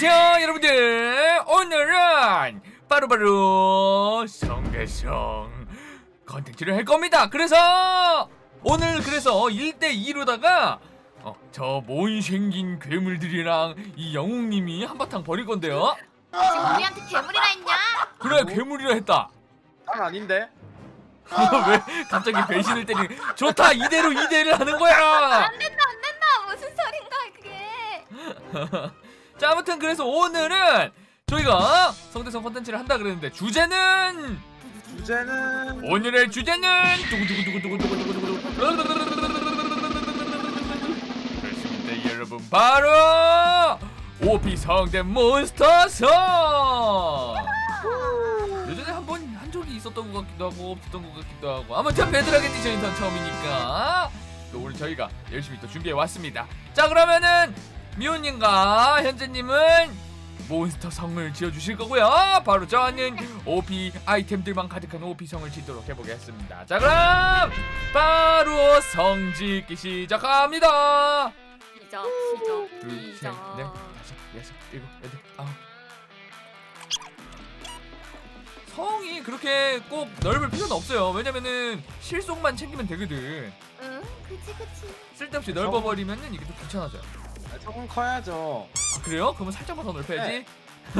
안녕하세요 여러분들. 오늘은 바로바로 성대성 컨텐츠를 할 겁니다. 그래서 오늘 그래서 1대2로다가 어, 저 못생긴 괴물들이랑 이 영웅님이 한바탕 벌일 건데요. 지금 우리한테 괴물이라 했냐? 그래 괴물이라 했다. 난 아닌데. 왜 갑자기 배신을 때리는 좋다 이대로 2대1을 하는 거야. 안 된다 안 된다. 무슨 소린가 그게 자 아무튼 그래서 오늘은 저희가 성대성 컨텐츠를 한다 그랬는데 주제는 주제는 오늘의 주제는 그렇습니다 여러분. 바로 오피 성대 몬스터 성! 예전에 한번 한 적이 있었던 것 같기도 하고 없었던 것 같기도 하고. 아무튼 에디션 인턴 처음이니까 또 오늘 저희가 열심히 또 준비해 왔습니다. 자 그러면은 미호님과 현재님은 몬스터 성을 지어주실 거고요. 바로 저는 OP 아이템들만 가득한 OP 성을 짓도록 해보겠습니다. 자 그럼 바로 성 짓기 시작합니다. 시작 시작 둘, 셋, 시작 넷, 다섯, 여섯, 일곱, 여덟, 아홉. 성이 그렇게 꼭 넓을 필요는 없어요. 왜냐면은 실속만 챙기면 되거든. 응 그치 그치 쓸데없이 넓어버리면은 이게 또 귀찮아져요. 아, 조금 커야죠. 아, 그래요? 그러면 살짝만 더 넓혀야지.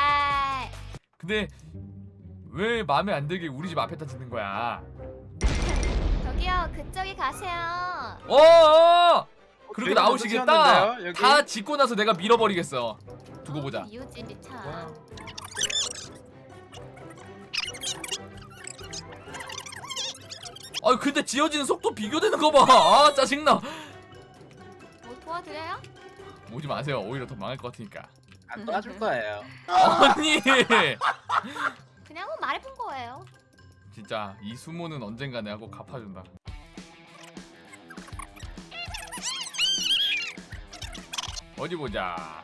아 근데 왜 마음에 안 들게 우리 집 앞에다 짓는 거야? 저기요 그쪽에 가세요 어, 어! 그리고 저희가 나오시겠다. 지었는데요, 여기? 다 짓고 나서 내가 밀어버리겠어. 두고 보자. 이웃집이 참? 아 근데 지어지는 속도 비교되는 거 봐. 아 짜증나. 뭐 도와드려요? 오지 마세요. 오히려 더 망할 것 같으니까. 안 도와줄 거예요. 언니. 그냥 뭐 말해본 거예요 진짜 이 수모는 언젠가 내가 꼭 갚아준다. 어디 보자.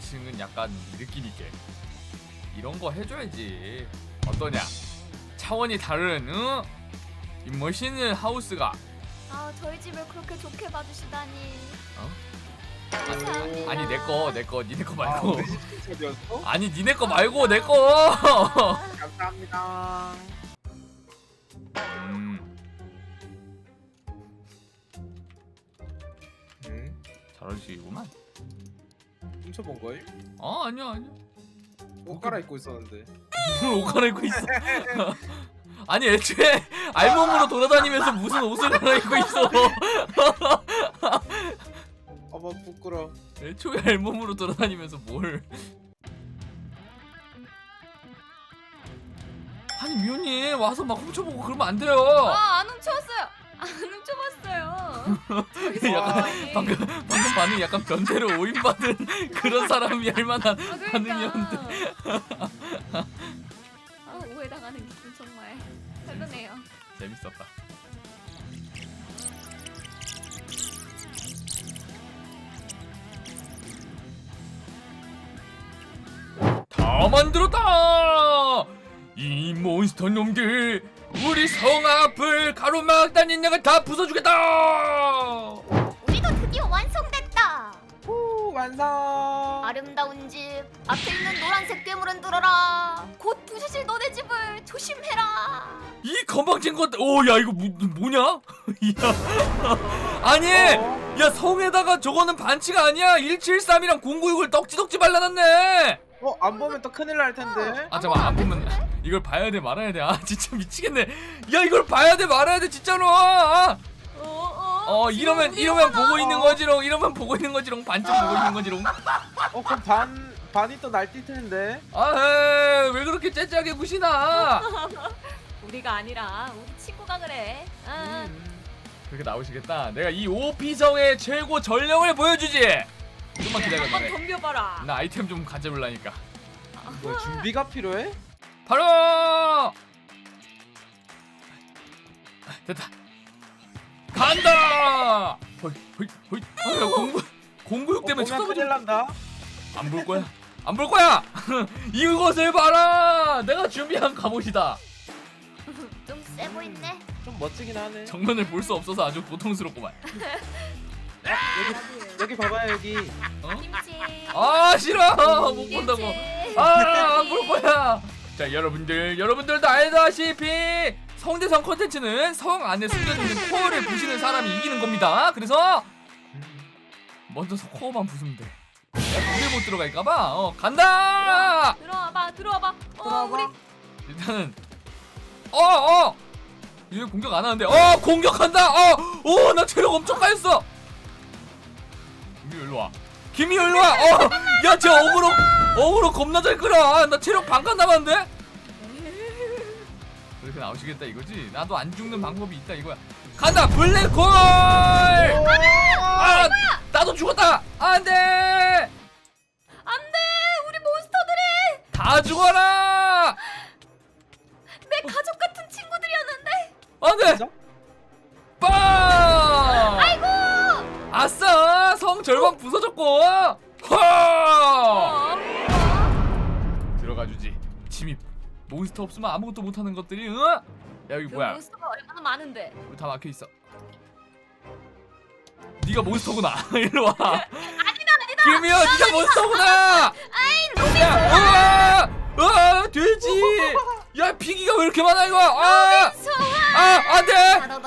2층은 약간 느낌 있게 이런 거 해줘야지. 어떠냐? 차원이 다른 응? 이 멋있는 하우스가 아 저희 집을 그렇게 좋게 봐주시다니 어? 감사합니다 아니 내 거 내 거 니네 거 아, 말고 우리 집 근처였어? 아니 니네 거 말고 내 거. 감사합니다. 음, 응? 잘하시구만. 훔쳐본 거임? 어 아니야 아니야. 옷 갈아입고 있었는데. 무슨 옷 갈아입고 있어? 아니 애초에 알몸으로 돌아다니면서 무슨 옷을 갈아입고 있어? 어머 부끄러. 애초에 알몸으로 돌아다니면서 뭘? 아니 미호님 와서 막 훔쳐보고 그러면 안 돼요. 아안 훔쳐왔어요 안 훔쳐봤어요 저기 약간. 방금 방금 반응 약간 변태로 오인받은 그런 사람이 할 만한 아, 그러니까. 반응이었는데. 아 오해당하는 기분 정말 별로네요 재밌었다. 다 만들었다! 이 몬스터 놈들 우리 성 앞을 가로막다닌 내가 다 부숴주겠다! 완성. 아름다운 집 앞에 있는 노란색 괴물은 뚫어라 곧 부수실 너네 집을 조심해라 이 건방진 것, 오, 야, 이거 뭐, 뭐냐? 야. 아니! 어? 야, 성에다가 저거는 반치가 아니야! 1773이랑 096을 떡지떡지 발라놨네! 어, 안 보면 또 큰일 날 텐데. 아 잠깐 안 보면 이걸 봐야 돼 말아야 돼. 아 진짜 미치겠네. 야 이걸 봐야 돼 말아야 돼 진짜로. 아, 어어 어 이러면 이러면 보고 있는 거지롱. 이러면 보고 있는 거지롱. 반쯤 보고 있는 거지롱. 어, 그럼 반 반이 또 날뛸 텐데. 아왜 그렇게 째째하게 구시나? 우리가 아니라 우리 친구가 그래 아, 그렇게 나오시겠다. 내가 이 오피성의 최고 전령을 보여주지. 좀만 기다려 한번 너네. 덤벼봐라 나 아이템 좀 가져올라니까. 뭐 준비가 필요해? 바로 됐다. 간다. 호이 호이 호이. 아, 야, 공부 때문에 어, 보면 쳐다보지 큰일 난다. 안볼 거야. 안 볼 거야. 이것을 봐라. 내가 준비한 갑옷이다. 좀 세 보이네 좀 멋지긴 하네. 정면을 볼 수 없어서 아주 고통스럽구만. 여기 여기 봐봐요 여기. 어? 김치. 아 싫어 못 김치. 본다고 아안 볼 거야 자 여러분들 여러분들도 알다시피 성대성 컨텐츠는 성 안에 숨겨있는 코어를 부시는 사람이 이기는 겁니다. 그래서 먼저 서 코어만 부수면 돼. 내가 물에 못 들어갈까봐. 어 간다! 들어와봐 들어와봐. 어 들어와봐. 우리 일단은 어 어! 얘 공격 안 하는데 어 공격한다! 어 오나 체력 엄청 까였어! 김이 일로 와. 김이 일로 와 어 야쟤 어그로 어그로 겁나 잘 끌어. 나 체력 반칸 남았는데 그렇게 나오시겠다 이거지? 나도 안 죽는 방법이 있다 이거야. 간다! 블랙홀! 아 나도 죽었다! 안돼! 안돼! 우리 몬스터들이! 다 죽어라! 내 가족 같은 친구들이었는데. 안돼! 진짜? 빵! 아이고. 아싸! 성 절반 부서졌고! 화 몬스터 없으면 아무것도 못하는 것들이 응? 야 여기 여기 뭐야? 몬스터가 얼마나 많은데. 우리 다 막혀 있어. 네가 몬스터구나. 일로 와. 아니다 아니다. 김이야 네가 몬스터구나. 야 우와. 아 돼지. 야 피기가 왜 이렇게 많아 이거? 아아. 소환. 안돼.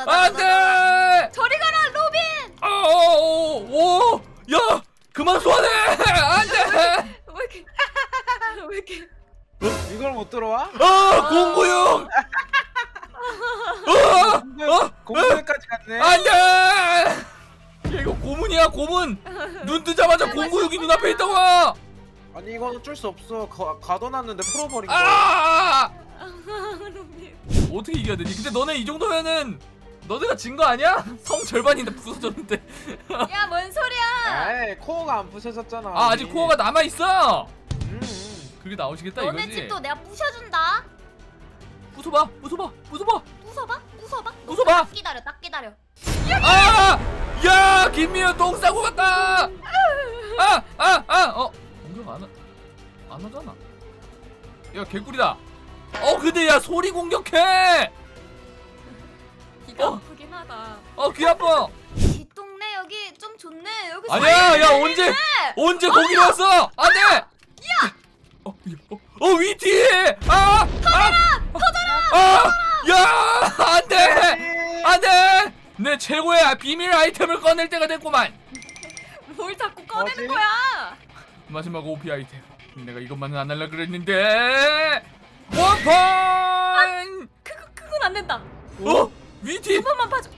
안돼. 저리 가라 로빈. 어오야 그만 소 없어. 가, 가둬놨는데 풀어버린 거. 아 로빈. 어떻게 이겨야 되지 근데 너네 이 정도면은 너네가 진 거 아니야 성 절반인데 부서졌는데 야 뭔 소리야? 에이 코어가 안 부서졌잖아. 아 아직 코어가 남아 있어 음, 음. 그게 나오시겠다 너네 이거지 집도 내가 부셔준다. 부숴봐 부숴봐 부숴봐 부숴봐, 부숴봐. 부숴봐. 딱 기다려, 딱 기다려. 아! 야 김미연 똥 싸고 갔다 아! 아! 아! 어 안 하잖아. 야 개꿀이다. 어 근데 야 소리 공격해! 기가 어. 아프긴 하다. 어 귀 아파. 뒷동네 여기 좀 좋네. 여기 아니야 야 언제 언제 거기로 왔어? 안돼! 야! 어, 어, 어 위티 아! 터져라! 터져라! 아야! 안돼! 안돼! 내 최고의 비밀 아이템을 꺼낼 때가 됐구만. 뭘 자꾸 꺼내는 뭐지? 거야? 마지막 OP 아이템 내가 이것만은 안 할라 그랬는데 원펀 그거 그건 안 된다. 어 위티 한 번만 봐줘.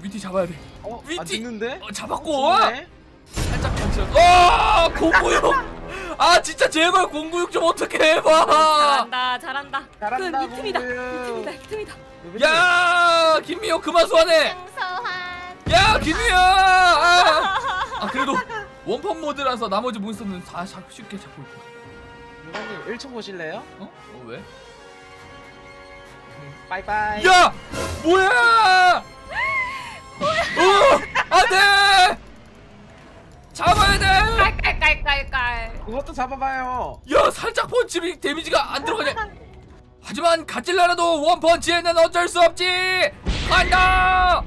위티 잡아야 돼 어? 안 위티. 죽는데? 어, 잡았고 죽네? 살짝 겹쳐 어 공구육 아 진짜 제발 공구육 좀 어떻게 해봐 잘한다, 잘한다. 잘한다, 그 밑틈이다, 공부요. 밑틈이다, 밑틈이다. 야 김미호 그만 소환해. 야 김미호 아, 아 그래도 원펀 모드라서 나머지 몬스터는 다 자- 쉽게 잡고 있고 유성님 1층 보실래요? 어? 어 왜? 빠이빠이. 야 뭐야 어 안돼 잡아야 돼야 깔깔깔깔깔. 그것도 잡아봐요. 살짝 펀치 데미지가 안 들어가네 하지만 가찔라라도 원펀치에는 어쩔 수 없지 간다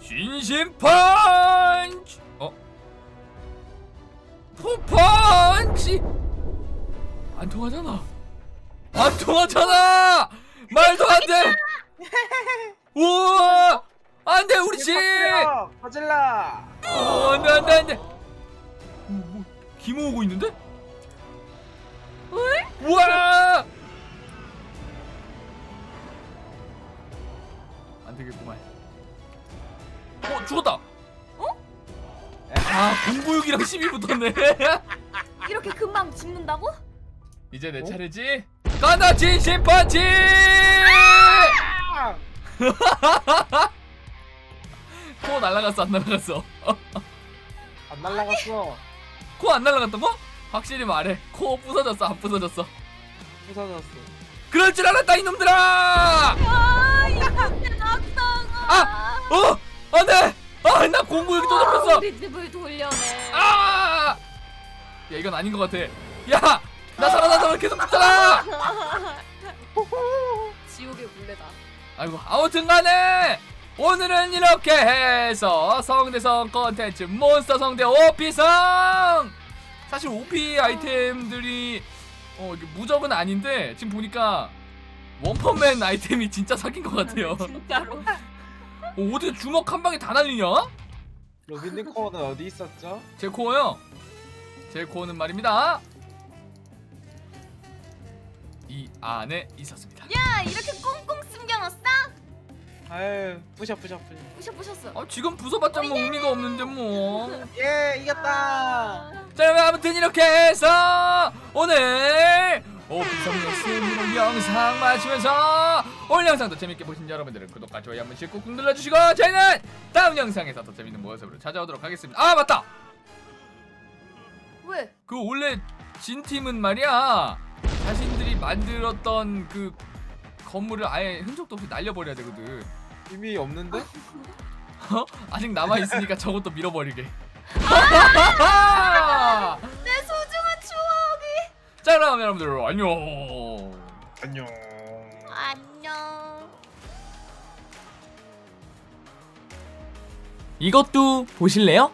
진심 펀치 어 푸펀치 안 통하잖아 안 통하잖아 말도 안돼 우와 안돼 우리 집 가질라. 어, 안돼 안돼 안돼. 뭐, 뭐 기모 오고 있는데? 우와! 안 되겠구만. 어 죽었다. 어? 아 공구육이랑 시비 붙었네. 이렇게 금방 죽는다고? 이제 내 어? 차례지. 펀치! 아! 코 날라갔어 안 날라갔어? 안 날라갔어. 코 안 날라갔던 거? 확실히 말해. 코 부서졌어 안 부서졌어? 부서졌어. 그럴 줄 알았다 이놈들아! 아, 낙상아. 아! 어! 안돼! 아! 나 공구육이 또 잡혔어! 우리 집을 돌려내. 아! 야 이건 아닌 것 같아. 야! 나 살아나서 계속 죽잖아! 지옥의 물레다. 아이고 아무튼간에 오늘은 이렇게 해서 성대성 컨텐츠 몬스터 성대 오피성 사실 오피 아이템들이 어 이게 무적은 아닌데 지금 보니까 원펀맨 아이템이 진짜 사귄 것 같아요. 진짜로. 어, 어떻게 주먹 한 방에 다 날리냐? 로빈님 코어는 어디 있었죠? 제 코어요. 제 코어는 말입니다. 이 안에 있었습니다. 야 이렇게 꽁꽁 숨겨놨어? 아유 부셔 부셔 부셔 부셔 부셨어. 아, 지금 부숴봤자 뭐 의미가 없는데 뭐. 예 이겼다 자 여러분 아무튼 이렇게 해서 오늘 오피성의 스미는 영상 마치면서 오늘 영상도 재밌게 보신 여러분들은 구독과 좋아요 한 번씩 꾹꾹 눌러주시고 저희는 다음 영상에서 더 재밌는 모습으로 찾아오도록 하겠습니다 아 맞다 왜? 그 원래 진 팀은 말이야 자신들이 만들었던 그 건물을 아예 흔적도 없이 날려버려야 되거든 의미 없는데? 어? 아직 남아있으니까 저것도 밀어버리게 내 소중한 추억이. 자 그럼 여러분들 안녕 안녕 안녕. 이것도 보실래요?